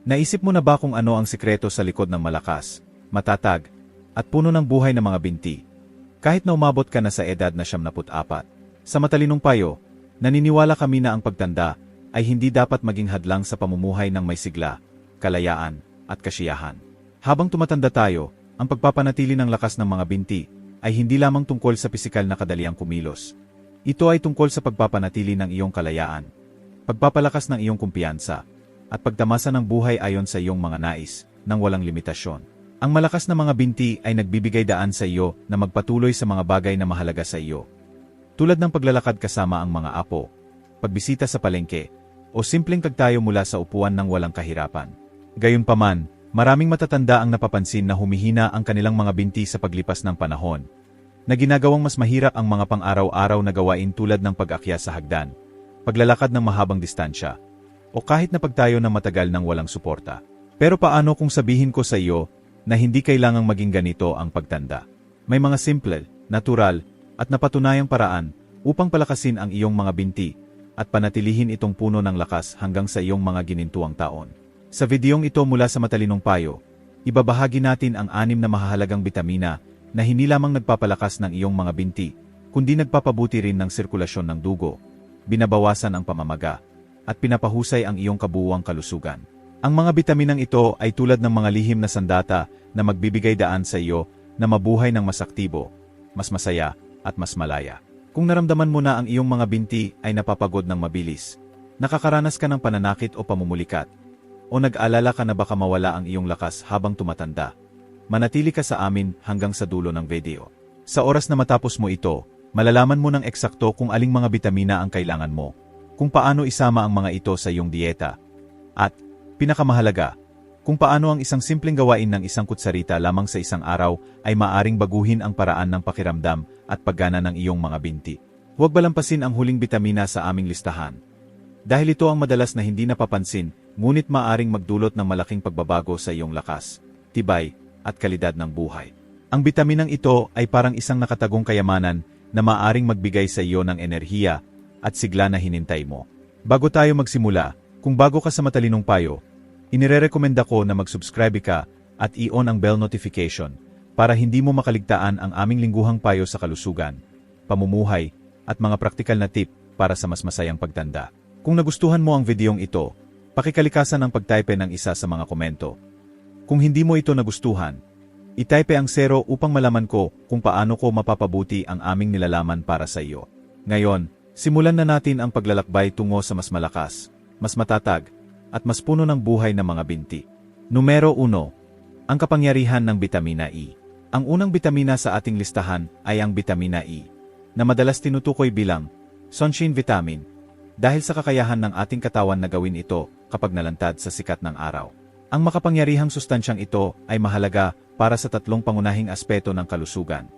Naisip mo na ba kung ano ang sikreto sa likod ng malakas, matatag, at puno ng buhay na mga binti? Kahit na umabot ka na sa edad na siyam Sa matalinong payo, naniniwala kami na ang pagtanda ay hindi dapat maging hadlang sa pamumuhay ng may sigla, kalayaan, at kasiyahan. Habang tumatanda tayo, ang pagpapanatili ng lakas ng mga binti ay hindi lamang tungkol sa pisikal na kadaliang kumilos. Ito ay tungkol sa pagpapanatili ng iyong kalayaan, pagpapalakas ng iyong kumpiyansa, at pagdamasa ng buhay ayon sa iyong mga nais, nang walang limitasyon. Ang malakas na mga binti ay nagbibigay daan sa iyo na magpatuloy sa mga bagay na mahalaga sa iyo. Tulad ng paglalakad kasama ang mga apo, pagbisita sa palengke, o simpleng pagtayo mula sa upuan ng walang kahirapan. Gayunpaman, maraming matatanda ang napapansin na humihina ang kanilang mga binti sa paglipas ng panahon, na ginagawang mas mahirap ang mga pang-araw-araw na gawain tulad ng pag-akya sa hagdan, paglalakad ng mahabang distansya, o kahit na pagtayo ng matagal ng walang suporta. Pero paano kung sabihin ko sa iyo na hindi kailangang maging ganito ang pagtanda? May mga simple, natural, at napatunayang paraan upang palakasin ang iyong mga binti at panatilihin itong puno ng lakas hanggang sa iyong mga ginintuang taon. Sa videong ito mula sa Matalinong Payo, ibabahagi natin ang anim na mahahalagang bitamina na hindi lamang nagpapalakas ng iyong mga binti, kundi nagpapabuti rin ng sirkulasyon ng dugo, binabawasan ang pamamaga, at pinapahusay ang iyong kabuuang kalusugan. Ang mga bitaminang ito ay tulad ng mga lihim na sandata na magbibigay daan sa iyo na mabuhay ng mas aktibo, mas masaya, at mas malaya. Kung naramdaman mo na ang iyong mga binti ay napapagod ng mabilis, nakakaranas ka ng pananakit o pamumulikat, o nag-alala ka na baka mawala ang iyong lakas habang tumatanda, manatili ka sa amin hanggang sa dulo ng video. Sa oras na matapos mo ito, malalaman mo ng eksakto kung aling mga bitamina ang kailangan mo kung paano isama ang mga ito sa iyong dieta. At, pinakamahalaga, kung paano ang isang simpleng gawain ng isang kutsarita lamang sa isang araw ay maaring baguhin ang paraan ng pakiramdam at paggana ng iyong mga binti. Huwag balampasin ang huling bitamina sa aming listahan. Dahil ito ang madalas na hindi napapansin, ngunit maaring magdulot ng malaking pagbabago sa iyong lakas, tibay, at kalidad ng buhay. Ang bitaminang ito ay parang isang nakatagong kayamanan na maaring magbigay sa iyo ng enerhiya at sigla na hinintay mo. Bago tayo magsimula, kung bago ka sa Matalinong Payo, inirerekomenda ko na mag-subscribe ka at i-on ang bell notification para hindi mo makaligtaan ang aming lingguhang payo sa kalusugan, pamumuhay, at mga praktikal na tip para sa mas masayang pagtanda. Kung nagustuhan mo ang videong ito, pakikalikasan ang pagtype ng isa sa mga komento. Kung hindi mo ito nagustuhan, itype ang zero upang malaman ko kung paano ko mapapabuti ang aming nilalaman para sa iyo. Ngayon, Simulan na natin ang paglalakbay tungo sa mas malakas, mas matatag, at mas puno ng buhay na mga binti. Numero 1. Ang kapangyarihan ng bitamina E. Ang unang bitamina sa ating listahan ay ang bitamina E, na madalas tinutukoy bilang sunshine vitamin, dahil sa kakayahan ng ating katawan na gawin ito kapag nalantad sa sikat ng araw. Ang makapangyarihang sustansyang ito ay mahalaga para sa tatlong pangunahing aspeto ng kalusugan.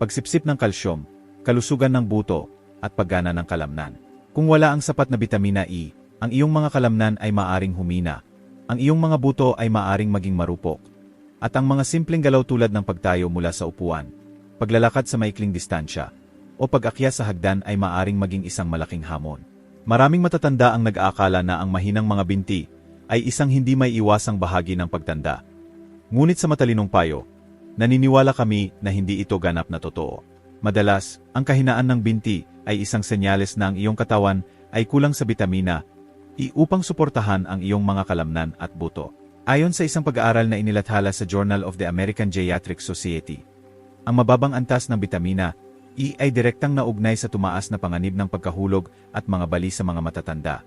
Pagsipsip ng kalsyum, kalusugan ng buto, at paggana ng kalamnan. Kung wala ang sapat na bitamina E, ang iyong mga kalamnan ay maaring humina, ang iyong mga buto ay maaring maging marupok, at ang mga simpleng galaw tulad ng pagtayo mula sa upuan, paglalakad sa maikling distansya, o pag-akya sa hagdan ay maaring maging isang malaking hamon. Maraming matatanda ang nag-aakala na ang mahinang mga binti ay isang hindi may iwasang bahagi ng pagtanda. Ngunit sa matalinong payo, naniniwala kami na hindi ito ganap na totoo. Madalas, ang kahinaan ng binti ay isang senyales na ang iyong katawan ay kulang sa bitamina upang suportahan ang iyong mga kalamnan at buto. Ayon sa isang pag-aaral na inilathala sa Journal of the American Geriatric Society, ang mababang antas ng bitamina E ay direktang naugnay sa tumaas na panganib ng pagkahulog at mga bali sa mga matatanda,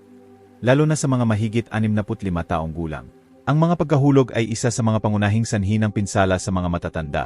lalo na sa mga mahigit 65 taong gulang. Ang mga pagkahulog ay isa sa mga pangunahing sanhi ng pinsala sa mga matatanda.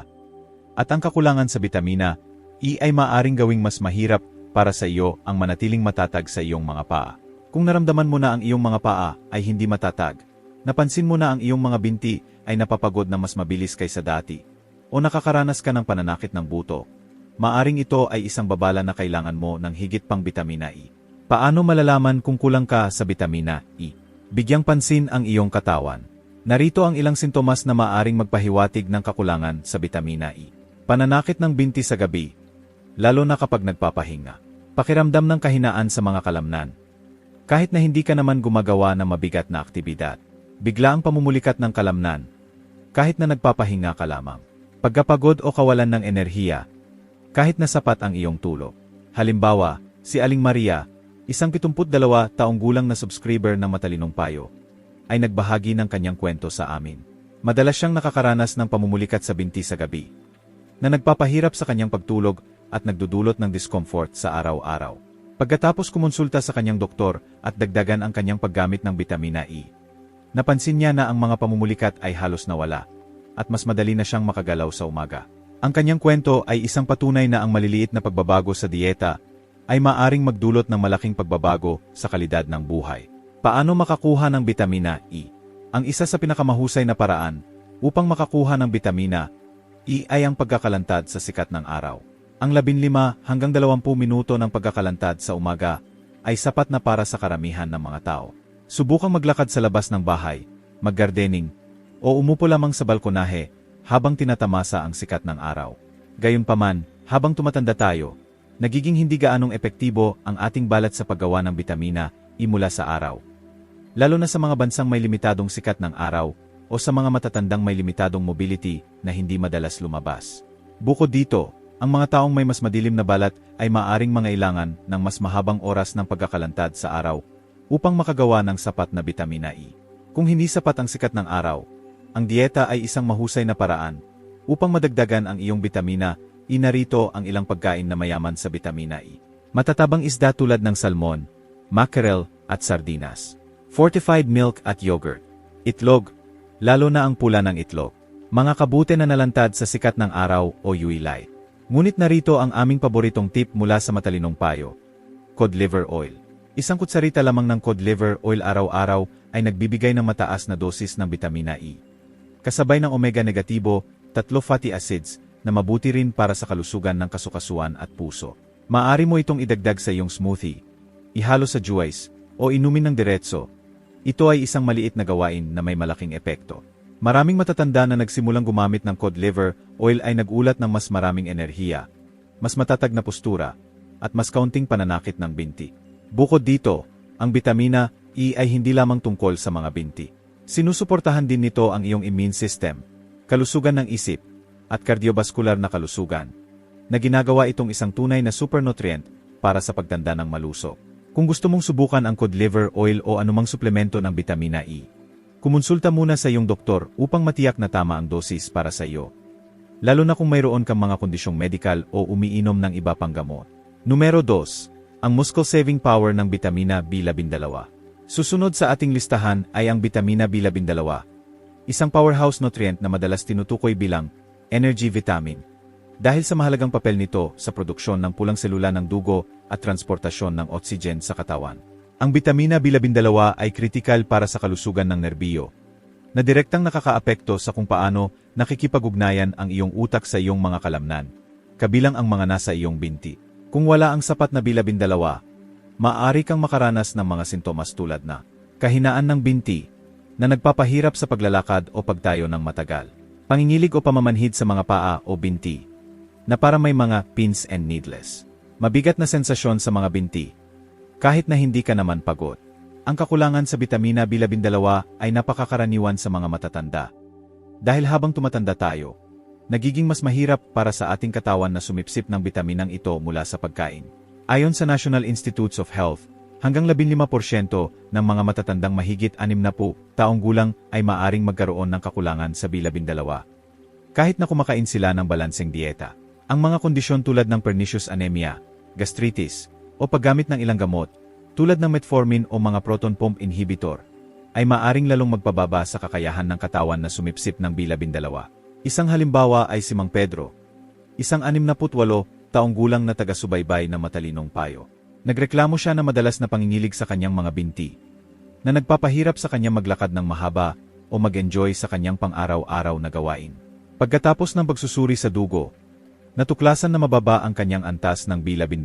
At ang kakulangan sa bitamina E ay maaring gawing mas mahirap para sa iyo ang manatiling matatag sa iyong mga paa. Kung naramdaman mo na ang iyong mga paa ay hindi matatag, napansin mo na ang iyong mga binti ay napapagod na mas mabilis kaysa dati, o nakakaranas ka ng pananakit ng buto, maaring ito ay isang babala na kailangan mo ng higit pang bitamina E. Paano malalaman kung kulang ka sa bitamina E? Bigyang pansin ang iyong katawan. Narito ang ilang sintomas na maaring magpahiwatig ng kakulangan sa bitamina E. Pananakit ng binti sa gabi, lalo na kapag nagpapahinga. Pakiramdam ng kahinaan sa mga kalamnan. Kahit na hindi ka naman gumagawa ng mabigat na aktibidad. Bigla ang pamumulikat ng kalamnan. Kahit na nagpapahinga ka lamang. Pagkapagod o kawalan ng enerhiya. Kahit na sapat ang iyong tulog. Halimbawa, si Aling Maria, isang 72 taong gulang na subscriber ng Matalinong Payo, ay nagbahagi ng kanyang kwento sa amin. Madalas siyang nakakaranas ng pamumulikat sa binti sa gabi, na nagpapahirap sa kanyang pagtulog at nagdudulot ng discomfort sa araw-araw. Pagkatapos kumonsulta sa kanyang doktor at dagdagan ang kanyang paggamit ng vitamina E, napansin niya na ang mga pamumulikat ay halos nawala at mas madali na siyang makagalaw sa umaga. Ang kanyang kwento ay isang patunay na ang maliliit na pagbabago sa dieta ay maaring magdulot ng malaking pagbabago sa kalidad ng buhay. Paano makakuha ng vitamina E? Ang isa sa pinakamahusay na paraan upang makakuha ng vitamina E ay ang pagkakalantad sa sikat ng araw. Ang 15 hanggang 20 minuto ng pagkakalantad sa umaga ay sapat na para sa karamihan ng mga tao. Subukang maglakad sa labas ng bahay, maggardening, o umupo lamang sa balkonahe habang tinatamasa ang sikat ng araw. Gayunpaman, habang tumatanda tayo, nagiging hindi gaanong epektibo ang ating balat sa paggawa ng bitamina E mula sa araw. Lalo na sa mga bansang may limitadong sikat ng araw o sa mga matatandang may limitadong mobility na hindi madalas lumabas. Bukod dito, ang mga taong may mas madilim na balat ay maaring mangailangan ng mas mahabang oras ng pagkakalantad sa araw upang makagawa ng sapat na bitamina E. Kung hindi sapat ang sikat ng araw, ang dieta ay isang mahusay na paraan upang madagdagan ang iyong bitamina E narito ang ilang pagkain na mayaman sa bitamina E. Matatabang isda tulad ng salmon, mackerel at sardinas. Fortified milk at yogurt. Itlog, lalo na ang pula ng itlog. Mga kabute na nalantad sa sikat ng araw o UV light. Ngunit narito ang aming paboritong tip mula sa matalinong payo. Cod liver oil. Isang kutsarita lamang ng cod liver oil araw-araw ay nagbibigay ng mataas na dosis ng vitamina E. Kasabay ng omega negatibo, tatlo fatty acids na mabuti rin para sa kalusugan ng kasukasuan at puso. Maari mo itong idagdag sa iyong smoothie, ihalo sa juice, o inumin ng diretso. Ito ay isang maliit na gawain na may malaking epekto. Maraming matatanda na nagsimulang gumamit ng cod liver oil ay nagulat ng mas maraming enerhiya, mas matatag na postura, at mas kaunting pananakit ng binti. Bukod dito, ang vitamina E ay hindi lamang tungkol sa mga binti. Sinusuportahan din nito ang iyong immune system, kalusugan ng isip, at kardiobaskular na kalusugan, na ginagawa itong isang tunay na supernutrient para sa pagtanda ng malusog. Kung gusto mong subukan ang cod liver oil o anumang suplemento ng vitamina E, Kumonsulta muna sa iyong doktor upang matiyak na tama ang dosis para sa iyo. Lalo na kung mayroon kang mga kondisyong medical o umiinom ng iba pang gamot. Numero 2. Ang muscle saving power ng vitamina B12. Susunod sa ating listahan ay ang vitamina B12. Isang powerhouse nutrient na madalas tinutukoy bilang energy vitamin. Dahil sa mahalagang papel nito sa produksyon ng pulang selula ng dugo at transportasyon ng oxygen sa katawan. Ang bitamina B12 ay kritikal para sa kalusugan ng nerbiyo, na direktang nakakaapekto sa kung paano nakikipag-ugnayan ang iyong utak sa iyong mga kalamnan, kabilang ang mga nasa iyong binti. Kung wala ang sapat na B12, maaari kang makaranas ng mga sintomas tulad na kahinaan ng binti, na nagpapahirap sa paglalakad o pagtayo ng matagal, pangingilig o pamamanhid sa mga paa o binti, na para may mga pins and needles, mabigat na sensasyon sa mga binti, kahit na hindi ka naman pagod. Ang kakulangan sa bitamina B12 ay napakakaraniwan sa mga matatanda. Dahil habang tumatanda tayo, nagiging mas mahirap para sa ating katawan na sumipsip ng bitaminang ito mula sa pagkain. Ayon sa National Institutes of Health, hanggang 15% ng mga matatandang mahigit 60 taong gulang ay maaring magkaroon ng kakulangan sa B12. Kahit na kumakain sila ng balanseng dieta. Ang mga kondisyon tulad ng pernicious anemia, gastritis, o paggamit ng ilang gamot, tulad ng metformin o mga proton pump inhibitor, ay maaring lalong magpababa sa kakayahan ng katawan na sumipsip ng B12. Isang halimbawa ay si Mang Pedro, isang 68 taong gulang na taga-subaybay na matalinong payo. Nagreklamo siya na madalas na pangingilig sa kanyang mga binti, na nagpapahirap sa kanyang maglakad ng mahaba o mag-enjoy sa kanyang pang-araw-araw na gawain. Pagkatapos ng pagsusuri sa dugo, natuklasan na mababa ang kanyang antas ng B12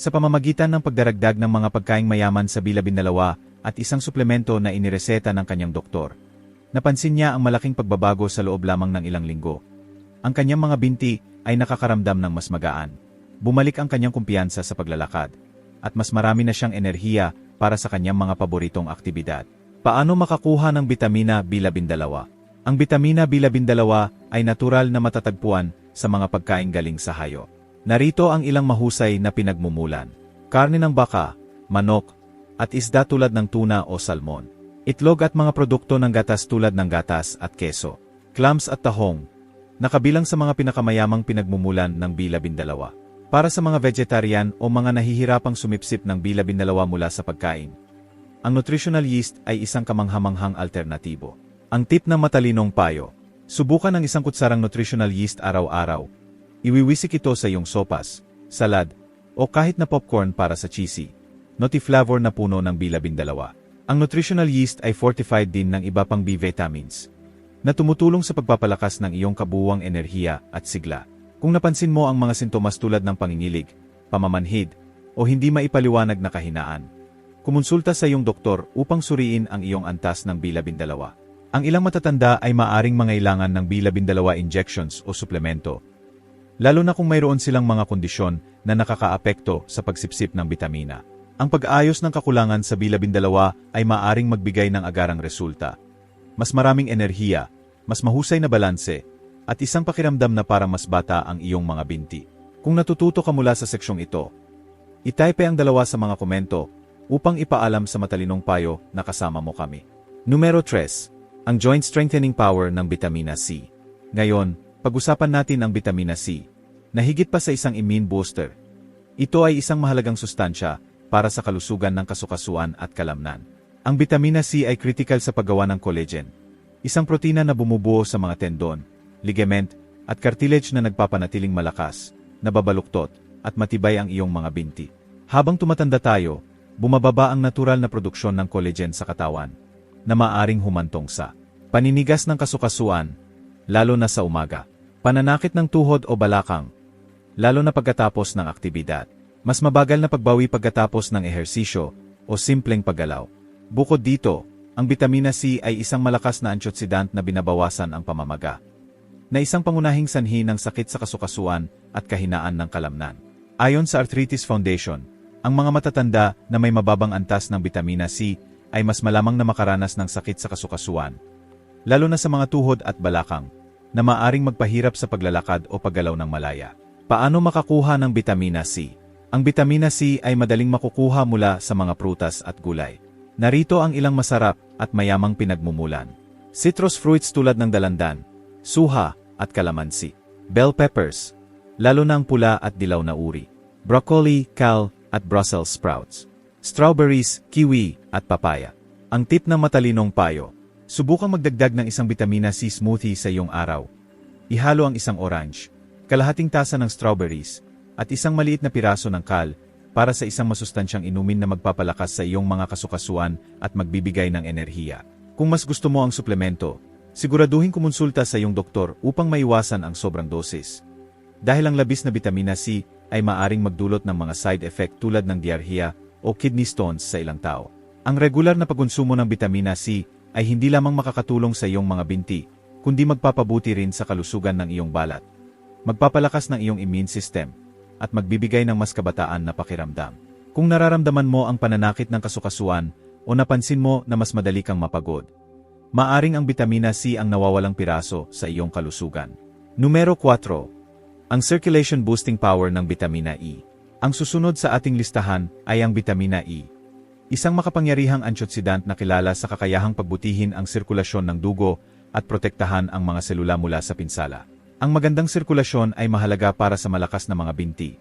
sa pamamagitan ng pagdaragdag ng mga pagkaing mayaman sa bilabindalawa at isang suplemento na inireseta ng kanyang doktor. Napansin niya ang malaking pagbabago sa loob lamang ng ilang linggo. Ang kanyang mga binti ay nakakaramdam ng mas magaan. Bumalik ang kanyang kumpiyansa sa paglalakad. At mas marami na siyang enerhiya para sa kanyang mga paboritong aktibidad. Paano makakuha ng bitamina B12? Ang bitamina B12 ay natural na matatagpuan sa mga pagkain galing sa hayo. Narito ang ilang mahusay na pinagmumulan. Karne ng baka, manok, at isda tulad ng tuna o salmon. Itlog at mga produkto ng gatas tulad ng gatas at keso. Clams at tahong, nakabilang sa mga pinakamayamang pinagmumulan ng B12. Para sa mga vegetarian o mga nahihirapang sumipsip ng B12 mula sa pagkain, ang nutritional yeast ay isang kamanghamanghang alternatibo. Ang tip ng matalinong payo, subukan ang isang kutsarang nutritional yeast araw-araw. Iwiwisik ito sa iyong sopas, salad, o kahit na popcorn para sa cheesy. Notiflavor na puno ng B12. Ang nutritional yeast ay fortified din ng iba pang B vitamins na tumutulong sa pagpapalakas ng iyong kabuwang enerhiya at sigla. Kung napansin mo ang mga sintomas tulad ng pangingilig, pamamanhid, o hindi maipaliwanag na kahinaan, kumonsulta sa iyong doktor upang suriin ang iyong antas ng B12. Ang ilang matatanda ay maaring mangailangan ng B12 injections o suplemento, lalo na kung mayroon silang mga kondisyon na nakakaapekto sa pagsipsip ng bitamina. Ang pag-ayos ng kakulangan sa B12 ay maaring magbigay ng agarang resulta. Mas maraming enerhiya, mas mahusay na balanse, at isang pakiramdam na parang mas bata ang iyong mga binti. Kung natututo ka mula sa seksyong ito, itype ang dalawa sa mga komento upang ipaalam sa matalinong payo na kasama mo kami. Numero 3. Ang joint strengthening power ng vitamina C. Ngayon, pag-usapan natin ang vitamina C, na higit pa sa isang immune booster. Ito ay isang mahalagang sustansya para sa kalusugan ng kasukasuan at kalamnan. Ang vitamina C ay critical sa paggawa ng collagen, isang protina na bumubuo sa mga tendon, ligament, at cartilage na nagpapanatiling malakas, nababaluktot, at matibay ang iyong mga binti. Habang tumatanda tayo, bumababa ang natural na produksyon ng collagen sa katawan, na maaring humantong sa paninigas ng kasukasuan, lalo na sa umaga, pananakit ng tuhod o balakang, lalo na pagkatapos ng aktibidad, mas mabagal na pagbawi pagkatapos ng ehersisyo o simpleng paggalaw. Bukod dito, ang vitamina C ay isang malakas na antioxidant na binabawasan ang pamamaga, na isang pangunahing sanhi ng sakit sa kasukasuan at kahinaan ng kalamnan. Ayon sa Arthritis Foundation, ang mga matatanda na may mababang antas ng vitamina C ay mas malamang na makaranas ng sakit sa kasukasuan, lalo na sa mga tuhod at balakang, na maaring magpahirap sa paglalakad o paggalaw ng malaya. Paano makakuha ng vitamina C? Ang vitamina C ay madaling makukuha mula sa mga prutas at gulay. Narito ang ilang masarap at mayamang pinagmumulan. Citrus fruits tulad ng dalandan, suha, at kalamansi. Bell peppers, lalo na ang pula at dilaw na uri. Broccoli, kale, at Brussels sprouts. Strawberries, kiwi, at papaya. Ang tip ng matalinong payo, subukang magdagdag ng isang vitamina C smoothie sa iyong araw. Ihalo ang isang orange, kalahating tasa ng strawberries, at isang maliit na piraso ng kale para sa isang masustansyang inumin na magpapalakas sa iyong mga kasukasuan at magbibigay ng enerhiya. Kung mas gusto mo ang suplemento, siguraduhin kumonsulta sa iyong doktor upang maiwasan ang sobrang dosis. Dahil ang labis na vitamina C ay maaring magdulot ng mga side effect tulad ng diarrhea o kidney stones sa ilang tao. Ang regular na pagkonsumo ng vitamina C ay hindi lamang makakatulong sa iyong mga binti, kundi magpapabuti rin sa kalusugan ng iyong balat. Magpapalakas ng iyong immune system, at magbibigay ng mas kabataan na pakiramdam. Kung nararamdaman mo ang pananakit ng kasukasuan o napansin mo na mas madali kang mapagod, maaring ang vitamina C ang nawawalang piraso sa iyong kalusugan. Numero 4. Ang circulation boosting power ng vitamina E. Ang susunod sa ating listahan ay ang vitamina E. Isang makapangyarihang antioxidant na kilala sa kakayahang pagbutihin ang sirkulasyon ng dugo at protektahan ang mga selula mula sa pinsala. Ang magandang sirkulasyon ay mahalaga para sa malakas na mga binti.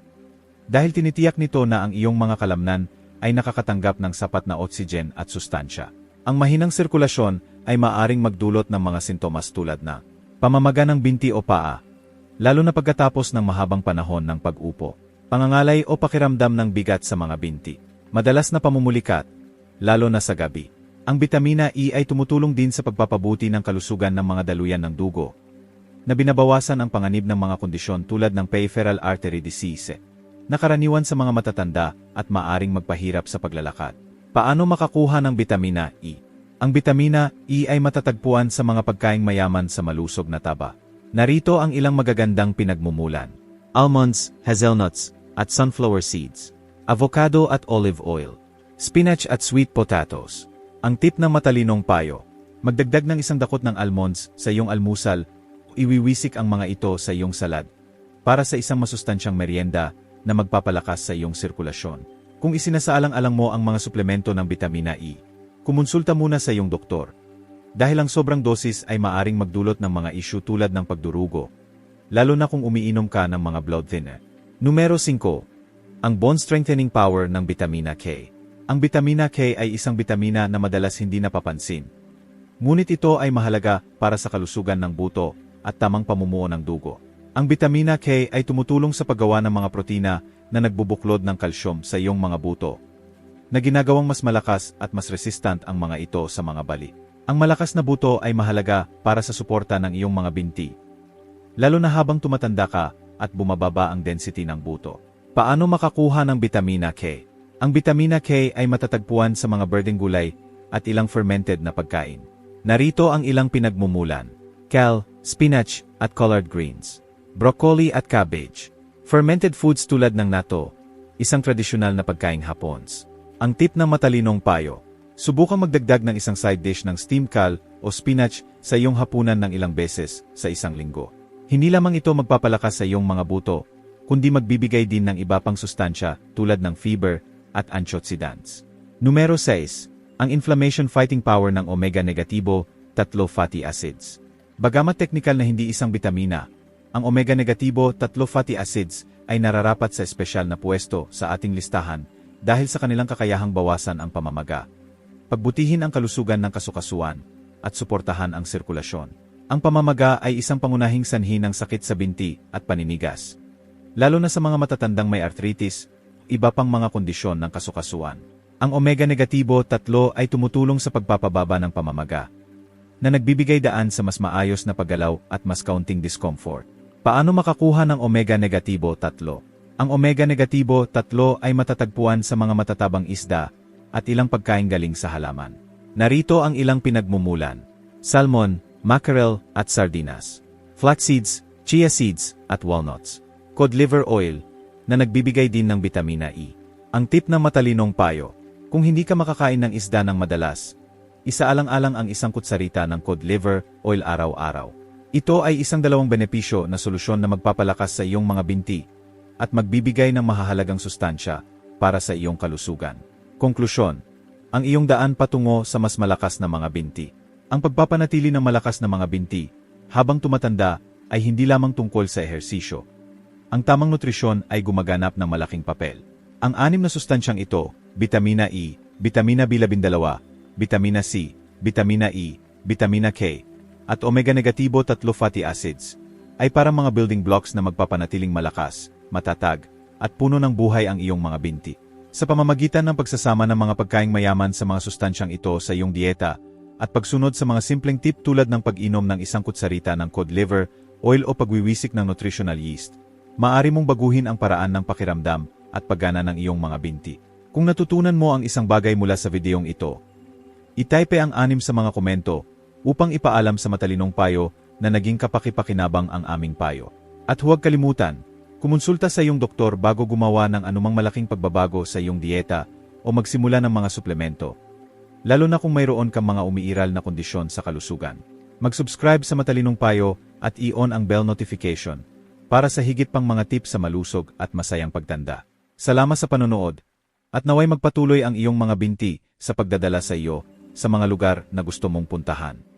Dahil tinitiyak nito na ang iyong mga kalamnan ay nakakatanggap ng sapat na oxygen at sustansya. Ang mahinang sirkulasyon ay maaring magdulot ng mga sintomas tulad na pamamaga ng binti o paa, lalo na pagkatapos ng mahabang panahon ng pag-upo pangangalay o pakiramdam ng bigat sa mga binti, madalas na pamumulikat, lalo na sa gabi. Ang vitamina E ay tumutulong din sa pagpapabuti ng kalusugan ng mga daluyan ng dugo, na binabawasan ang panganib ng mga kondisyon tulad ng peripheral artery disease, na karaniwan sa mga matatanda at maaring magpahirap sa paglalakad. Paano makakuha ng vitamina E? Ang vitamina E ay matatagpuan sa mga pagkaing mayaman sa malusog na taba. Narito ang ilang magagandang pinagmumulan. Almonds, hazelnuts, at sunflower seeds, avocado at olive oil, spinach at sweet potatoes, Ang tip ng matalinong payo. Magdagdag ng isang dakot ng almonds sa iyong almusal, iwiwisik ang mga ito sa iyong salad. Para sa isang masustansyang merienda na magpapalakas sa iyong sirkulasyon. Kung isinasaalang-alang mo ang mga suplemento ng vitamina E, kumonsulta muna sa iyong doktor. Dahil ang sobrang dosis ay maaring magdulot ng mga issue tulad ng pagdurugo, lalo na kung umiinom ka ng mga blood thinner. Numero 5. Ang bone strengthening power ng vitamina K. Ang vitamina K ay isang vitamina na madalas hindi napapansin. Ngunit ito ay mahalaga para sa kalusugan ng buto at tamang pamumuo ng dugo. Ang vitamina K ay tumutulong sa paggawa ng mga protina na nagbubuklod ng kalsyum sa iyong mga buto, na ginagawang mas malakas at mas resistant ang mga ito sa mga bali. Ang malakas na buto ay mahalaga para sa suporta ng iyong mga binti, lalo na habang tumatanda ka at bumababa ang density ng buto. Paano makakuha ng vitamina K? Ang vitamina K ay matatagpuan sa mga birding gulay at ilang fermented na pagkain. Narito ang ilang pinagmumulan. Kale, spinach, at collard greens. Broccoli at cabbage. Fermented foods tulad ng nato, isang tradisyonal na pagkaing Hapons. Ang tip ng matalinong payo. Subukang magdagdag ng isang side dish ng steamed kale o spinach sa iyong hapunan ng ilang beses sa isang linggo. Hindi lamang ito magpapalakas sa iyong mga buto, kundi magbibigay din ng iba pang sustansya tulad ng fiber at antioxidants. Numero 6. Ang inflammation fighting power ng omega-negatibo, tatlo fatty acids. Bagamat teknikal na hindi isang bitamina, ang omega-negatibo, tatlo fatty acids ay nararapat sa espesyal na pwesto sa ating listahan dahil sa kanilang kakayahang bawasan ang pamamaga, pagbutihin ang kalusugan ng kasukasuan, at suportahan ang sirkulasyon. Ang pamamaga ay isang pangunahing sanhi ng sakit sa binti at paninigas. Lalo na sa mga matatandang may arthritis, iba pang mga kondisyon ng kasukasuan. Ang omega-negatibo tatlo ay tumutulong sa pagpapababa ng pamamaga, na nagbibigay daan sa mas maayos na paggalaw at mas kaunting discomfort. Paano makakuha ng omega-negatibo tatlo? Ang omega-negatibo tatlo ay matatagpuan sa mga matatabang isda at ilang pagkain galing sa halaman. Narito ang ilang pinagmumulan. Salmon, mackerel at sardinas. Flax seeds, chia seeds at walnuts. Cod liver oil, na nagbibigay din ng vitamina E. Ang tip ng matalinong payo, kung hindi ka makakain ng isda ng madalas, isaalang-alang ang isang kutsarita ng cod liver oil araw-araw. Ito ay isang dalawang benepisyo na solusyon na magpapalakas sa iyong mga binti at magbibigay ng mahahalagang sustansya para sa iyong kalusugan. Konklusyon, ang iyong daan patungo sa mas malakas na mga binti. Ang pagpapanatili ng malakas na mga binti habang tumatanda ay hindi lamang tungkol sa ehersisyo. Ang tamang nutrisyon ay gumaganap ng malaking papel. Ang anim na sustansyang ito, vitamina E, vitamina B12, vitamina C, vitamina E, vitamina K, at omega-negatibo tatlo fatty acids, ay parang mga building blocks na magpapanatiling malakas, matatag, at puno ng buhay ang iyong mga binti. Sa pamamagitan ng pagsasama ng mga pagkaing mayaman sa mga sustansyang ito sa iyong dieta, at pagsunod sa mga simpleng tip tulad ng pag-inom ng isang kutsarita ng cod liver, oil o pagwiwisik ng nutritional yeast, maaari mong baguhin ang paraan ng pakiramdam at paggana ng iyong mga binti. Kung natutunan mo ang isang bagay mula sa videong ito, itype ang anim sa mga komento upang ipaalam sa matalinong payo na naging kapakipakinabang ang aming payo. At huwag kalimutan, kumonsulta sa iyong doktor bago gumawa ng anumang malaking pagbabago sa iyong dieta o magsimula ng mga suplemento. Lalo na kung mayroon kang mga umiiral na kondisyon sa kalusugan. Mag-subscribe sa Matalinong Payo at i-on ang bell notification para sa higit pang mga tips sa malusog at masayang pagtanda. Salamat sa panonood at naway magpatuloy ang iyong mga binti sa pagdadala sa iyo sa mga lugar na gusto mong puntahan.